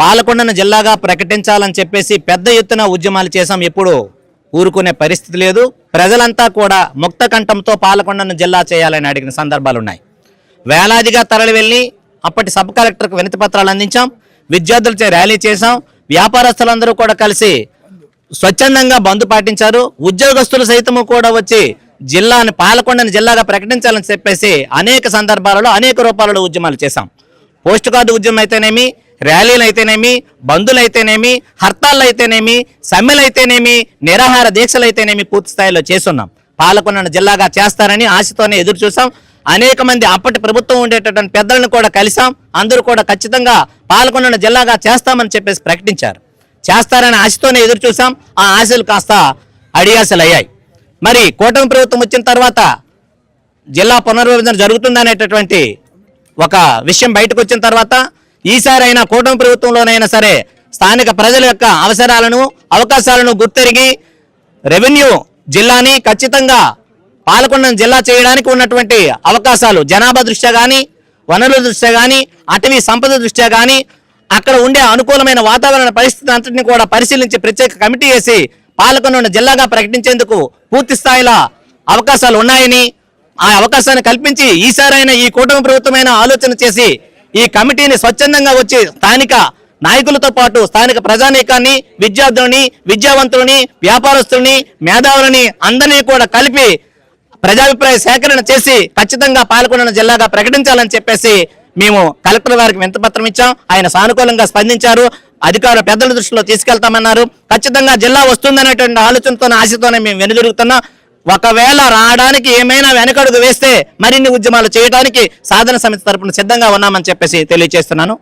పాలకొండను జిల్లాగా ప్రకటించాలని చెప్పేసి పెద్ద ఎత్తున ఉద్యమాలు చేశాం. ఎప్పుడు ఊరుకునే పరిస్థితి లేదు. ప్రజలంతా కూడా ముక్త కంఠంతో పాలకొండను జిల్లా చేయాలని అడిగిన సందర్భాలు ఉన్నాయి వేలాదిగా తరలి వెళ్ళి అప్పటి సబ్ కలెక్టర్కు వినతి పత్రాలు అందించాం. విద్యార్థులచే ర్యాలీ చేశాం. వ్యాపారస్తులందరూ కూడా కలిసి స్వచ్ఛందంగా బంద్ పాటించారు. ఉద్యోగస్తులు సైతము కూడా వచ్చి జిల్లాని పాలకొండని జిల్లాగా ప్రకటించాలని చెప్పేసి అనేక సందర్భాలలో అనేక రూపాలలో ఉద్యమాలు చేశాం. పోస్ట్ కార్డు ఉద్యమం అయితేనేమి ర్యాలీలు అయితేనేమి బంధులు అయితేనేమి హర్తాళ్ళు అయితేనేమి సమ్మెలు అయితేనేమి నిరాహార దీక్షలు అయితేనేమి పూర్తి స్థాయిలో చేస్తున్నాం. పాలకొండ జిల్లాగా చేస్తారని ఆశతోనే ఎదురు చూసాం. అనేక మంది అప్పటి ప్రభుత్వం ఉండేటటువంటి పెద్దలను కూడా కలిసాం. అందరూ కూడా ఖచ్చితంగా పాల్గొన్న జిల్లాగా చేస్తామని చెప్పేసి ప్రకటించారు. చేస్తారని ఆశతోనే ఎదురు చూసాం. ఆ ఆశలు కాస్త అడియాసలు అయ్యాయి మరి కూటమి ప్రభుత్వం వచ్చిన తర్వాత జిల్లా పునర్విభజన జరుగుతుందనేటటువంటి ఒక విషయం బయటకు వచ్చిన తర్వాత ఈసారి అయినా కూటమి ప్రభుత్వంలోనైనా సరే స్థానిక ప్రజల యొక్క అవసరాలను అవకాశాలను గుర్తెరిగి రెవెన్యూ జిల్లాని ఖచ్చితంగా పాలకొండను జిల్లా చేయడానికి ఉన్నటువంటి అవకాశాలు జనాభా దృష్ట్యా కానీ వనరుల దృష్ట్యా కానీ అటవీ సంపద దృష్ట్యా కానీ అక్కడ ఉండే అనుకూలమైన వాతావరణ పరిస్థితి అంతటిని కూడా పరిశీలించి ప్రత్యేక కమిటీ వేసి పాలకొండను జిల్లాగా ప్రకటించేందుకు పూర్తి స్థాయిలో అవకాశాలు ఉన్నాయని ఆ అవకాశాన్ని కల్పించి ఈసారైనా ఈ కూటమి ప్రభుత్వమైన ఆలోచన చేసి ఈ కమిటీని స్వచ్ఛందంగా వచ్చి స్థానిక నాయకులతో పాటు స్థానిక ప్రజానీకాన్ని విద్యార్థులని విద్యావంతులని వ్యాపారస్తుల్ని మేధావులని అందరినీ కూడా కలిపి ప్రజాభిప్రాయ సేకరణ చేసి ఖచ్చితంగా పాల్గొన్న జిల్లాగా ప్రకటించాలని చెప్పేసి మేము కలెక్టర్ గారికి వింతపత్రం ఇచ్చాం. ఆయన సానుకూలంగా స్పందించారు. అధికారుల పెద్దల దృష్టిలో తీసుకెళ్తామన్నారు. ఖచ్చితంగా జిల్లా వస్తుందనేటువంటి ఆలోచనతో ఆశతోనే మేము వెనుదిరుగుతున్నాం. ఒకవేళ రావడానికి ఏమైనా వెనకడుగు వేస్తే మరిన్ని ఉద్యమాలు చేయడానికి సాధన సమితి తరపున సిద్ధంగా ఉన్నామని చెప్పేసి తెలియజేస్తున్నాను.